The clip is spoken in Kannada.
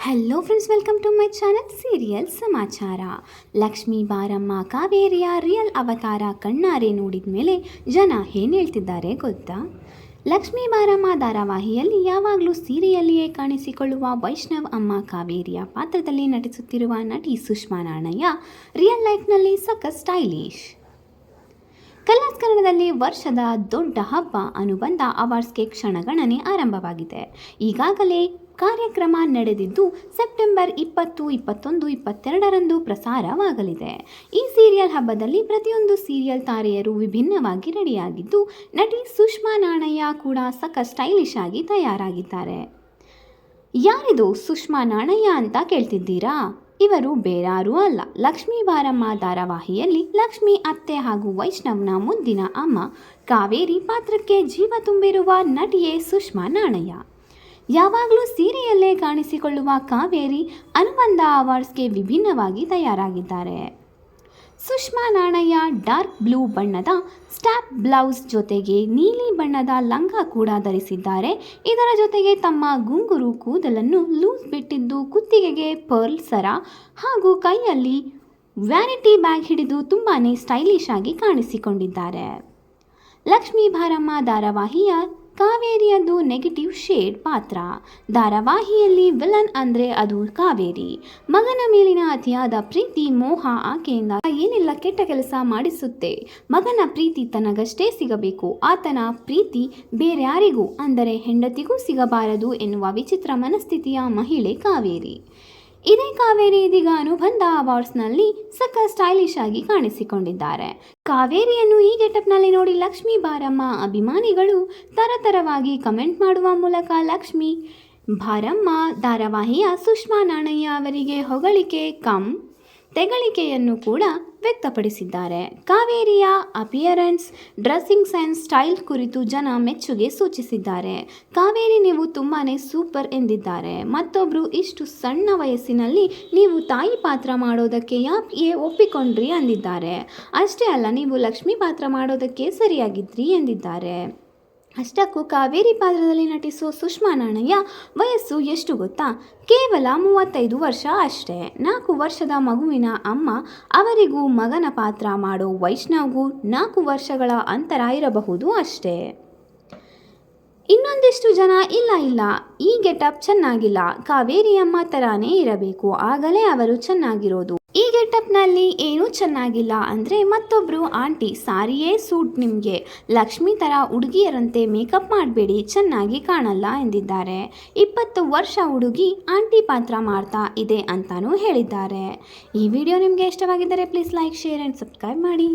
Hello friends welcome to my channel serial ಸಮಾಚಾರ ಲಕ್ಷ್ಮೀ ಬಾರಮ್ಮ ಕಾವೇರಿಯ ರಿಯಲ್ ಅವತಾರ ಕಣ್ಣಾರೆ ನೋಡಿದ ಮೇಲೆ ಜನ ಏನು ಹೇಳ್ತಿದ್ದಾರೆ ಗೊತ್ತಾ ಲಕ್ಷ್ಮೀ ಬಾರಮ್ಮ ಧಾರಾವಾಹಿಯಲ್ಲಿ ಯಾವಾಗಲೂ ಸೀರೆಯಲ್ಲಿಯೇ ಕಾಣಿಸಿಕೊಳ್ಳುವ ವೈಷ್ಣವ್ ಅಮ್ಮ ಕಾವೇರಿಯ ಪಾತ್ರದಲ್ಲಿ ನಟಿಸುತ್ತಿರುವ ನಟಿ ಸುಷ್ಮಾ ನಾಣಯ್ಯ ರಿಯಲ್ ಲೈಫ್ನಲ್ಲಿ ಸಖತ್ ಸ್ಟೈಲಿಶ್ ಕನ್ನಡದಲ್ಲಿ ವರ್ಷದ ದೊಡ್ಡ ಹಬ್ಬ ಅನುಬಂಧ ಅವಾರ್ಡ್ಸ್ಗೆ ಕ್ಷಣಗಣನೆ ಆರಂಭವಾಗಿದೆ. ಈಗಾಗಲೇ ಕಾರ್ಯಕ್ರಮ ನಡೆದಿದ್ದು ಸೆಪ್ಟೆಂಬರ್ ಇಪ್ಪತ್ತು, ಇಪ್ಪತ್ತೊಂದು, ಇಪ್ಪತ್ತೆರಡರಂದು ಪ್ರಸಾರವಾಗಲಿದೆ. ಈ ಸೀರಿಯಲ್ ಹಬ್ಬದಲ್ಲಿ ಪ್ರತಿಯೊಂದು ಸೀರಿಯಲ್ ತಾರೆಯರು ವಿಭಿನ್ನವಾಗಿ ರೆಡಿಯಾಗಿದ್ದು, ನಟಿ ಸುಷ್ಮಾ ನಾಣಯ್ಯ ಕೂಡ ಸಖತ್ ಸ್ಟೈಲಿಶ್ ಆಗಿ ತಯಾರಾಗಿದ್ದಾರೆ. ಯಾರಿದು ಸುಷ್ಮಾ ನಾಣಯ್ಯ ಅಂತ ಕೇಳ್ತಿದ್ದೀರಾ? ಇವರು ಬೇರಾರೂ ಅಲ್ಲ. ಲಕ್ಷ್ಮೀ ಬಾರಮ್ಮ ಧಾರಾವಾಹಿಯಲ್ಲಿ ಲಕ್ಷ್ಮಿ, ಅತ್ತೆ ಹಾಗೂ ವೈಷ್ಣವ್ನ ಮುದ್ದಿನ ಅಮ್ಮ ಕಾವೇರಿ ಪಾತ್ರಕ್ಕೆ ಜೀವ ತುಂಬಿರುವ ನಟಿಯೇ ಸುಷ್ಮಾ ನಾಣಯ್ಯ. ಯಾವಾಗಲೂ ಸೀರೆಯಲ್ಲೇ ಕಾಣಿಸಿಕೊಳ್ಳುವ ಕಾವೇರಿ, ಅನುಬಂಧ ಅವಾರ್ಡ್ಸ್ಗೆ ವಿಭಿನ್ನವಾಗಿ ತಯಾರಾಗಿದ್ದಾರೆ. ಸುಷ್ಮಾ ನಾಣಯ್ಯ ಡಾರ್ಕ್ ಬ್ಲೂ ಬಣ್ಣದ ಸ್ಟ್ಯಾಪ್ ಬ್ಲೌಸ್ ಜೊತೆಗೆ ನೀಲಿ ಬಣ್ಣದ ಲಂಗ ಕೂಡ ಧರಿಸಿದ್ದಾರೆ. ಇದರ ಜೊತೆಗೆ ತಮ್ಮ ಗುಂಗುರು ಕೂದಲನ್ನು ಲೂಸ್ ಬಿಟ್ಟಿದ್ದು ಕುತ್ತಿಗೆಗೆ ಪರ್ಲ್ ಸರ ಹಾಗೂ ಕೈಯಲ್ಲಿ ವ್ಯಾನಿಟಿ ಬ್ಯಾಗ್ ಹಿಡಿದು ತುಂಬಾ ಸ್ಟೈಲಿಶ್ ಆಗಿ ಕಾಣಿಸಿಕೊಂಡಿದ್ದಾರೆ. ಲಕ್ಷ್ಮೀ ಭಾರಮ್ಮ ಧಾರಾವಾಹಿಯ ಕಾವೇರಿಯದು ನೆಗೆಟಿವ್ ಶೇಡ್ ಪಾತ್ರ. ಧಾರಾವಾಹಿಯಲ್ಲಿ ವಿಲನ್ ಅಂದರೆ ಅದು ಕಾವೇರಿ. ಮಗನ ಮೇಲಿನ ಅತಿಯಾದ ಪ್ರೀತಿ ಮೋಹ ಆಕೆಯಿಂದ ಏನೆಲ್ಲ ಕೆಟ್ಟ ಕೆಲಸ ಮಾಡಿಸುತ್ತೆ. ಮಗನ ಪ್ರೀತಿ ತನಗಷ್ಟೇ ಸಿಗಬೇಕು. ಆತನ ಪ್ರೀತಿ ಬೇರ್ಯಾರಿಗೂ ಅಂದರೆ ಹೆಂಡತಿಗೂ ಸಿಗಬಾರದು ಎನ್ನುವ ವಿಚಿತ್ರ ಮನಸ್ಥಿತಿಯ ಮಹಿಳೆ ಕಾವೇರಿ. ಇದೇ ಕಾವೇರಿ ಇದೀಗ ಅನುಬಂಧ ಅವಾರ್ಡ್ಸ್ನಲ್ಲಿ ಸಕ್ಕ ಸ್ಟೈಲಿಶ್ ಆಗಿ ಕಾಣಿಸಿಕೊಂಡಿದ್ದಾರೆ. ಕಾವೇರಿಯನ್ನು ಈ ಗೆಟಪ್ನಲ್ಲಿ ನೋಡಿ ಲಕ್ಷ್ಮೀ ಬಾರಮ್ಮ ಅಭಿಮಾನಿಗಳು ತರತರವಾಗಿ ಕಮೆಂಟ್ ಮಾಡುವ ಮೂಲಕ ಲಕ್ಷ್ಮಿ, ಬಾರಮ್ಮ, ಧಾರಾವಾಹಿಯ ಸುಷ್ಮಾ ನಾಣಯ್ಯ ಅವರಿಗೆ ಹೊಗಳಿಕೆ, ಕಮ್, ತೆಗಳಿಕೆಯನ್ನು ಕೂಡ ವ್ಯಕ್ತಪಡಿಸಿದ್ದಾರೆ. ಕಾವೇರಿಯ ಅಪಿಯರೆನ್ಸ್, ಡ್ರೆಸ್ಸಿಂಗ್ ಸೆನ್ಸ್, ಸ್ಟೈಲ್ ಕುರಿತು ಜನ ಮೆಚ್ಚುಗೆ ಸೂಚಿಸಿದ್ದಾರೆ. ಕಾವೇರಿ ನೀವು ತುಂಬಾ ಸೂಪರ್ ಎಂದಿದ್ದಾರೆ. ಮತ್ತೊಬ್ಬರು ಇಷ್ಟು ಸಣ್ಣ ವಯಸ್ಸಿನಲ್ಲಿ ನೀವು ತಾಯಿ ಪಾತ್ರ ಮಾಡೋದಕ್ಕೆ ಯಾಕೆ ಒಪ್ಪಿಕೊಂಡ್ರಿ ಅಂದಿದ್ದಾರೆ. ಅಷ್ಟೇ ಅಲ್ಲ, ನೀವು ಲಕ್ಷ್ಮಿ ಪಾತ್ರ ಮಾಡೋದಕ್ಕೆ ಸರಿಯಾಗಿದ್ರಿ ಎಂದಿದ್ದಾರೆ. ಅಷ್ಟಕ್ಕೂ ಕಾವೇರಿ ಪಾತ್ರದಲ್ಲಿ ನಟಿಸುವ ಸುಷ್ಮಾ ನಾಣಯ್ಯ ವಯಸ್ಸು ಎಷ್ಟು ಗೊತ್ತಾ? ಕೇವಲ ಮೂವತ್ತೈದು ವರ್ಷ ಅಷ್ಟೇ. ನಾಲ್ಕು ವರ್ಷದ ಮಗುವಿನ ಅಮ್ಮ, ಅವರಿಗೂ ಮಗನ ಪಾತ್ರ ಮಾಡೋ ವೈಷ್ಣವ್ಗೂ ನಾಲ್ಕು ವರ್ಷಗಳ ಅಂತರ ಇರಬಹುದು ಅಷ್ಟೇ. ಇನ್ನೊಂದಿಷ್ಟು ಜನ ಇಲ್ಲ ಇಲ್ಲ. ಈ ಗೆಟಪ್ ಚೆನ್ನಾಗಿಲ್ಲ. ಕಾವೇರಿ ಅಮ್ಮ ಥರಾನೇ ಇರಬೇಕು. ಆಗಲೇ ಅವರು ಚೆನ್ನಾಗಿರೋದು. ಈ ಗೆಟಪ್ನಲ್ಲಿ ಏನೂ ಚೆನ್ನಾಗಿಲ್ಲ ಅಂದರೆ ಮತ್ತೊಬ್ಬರು ಆಂಟಿ ಸಾರಿಯೇ ಸೂಟ್ ನಿಮಗೆ. ಲಕ್ಷ್ಮಿ ಥರ ಹುಡುಗಿಯರಂತೆ ಮೇಕಪ್ ಮಾಡಬೇಡಿ, ಚೆನ್ನಾಗಿ ಕಾಣಲ್ಲ ಎಂದಿದ್ದಾರೆ. ಇಪ್ಪತ್ತು ವರ್ಷ ಹುಡುಗಿ ಆಂಟಿ ಪಾತ್ರ ಮಾಡ್ತಾ ಇದೆ ಅಂತಾನೂ ಹೇಳಿದ್ದಾರೆ. ಈ ವಿಡಿಯೋ ನಿಮಗೆ ಇಷ್ಟವಾಗಿದ್ದರೆ please like, share and subscribe ಮಾಡಿ.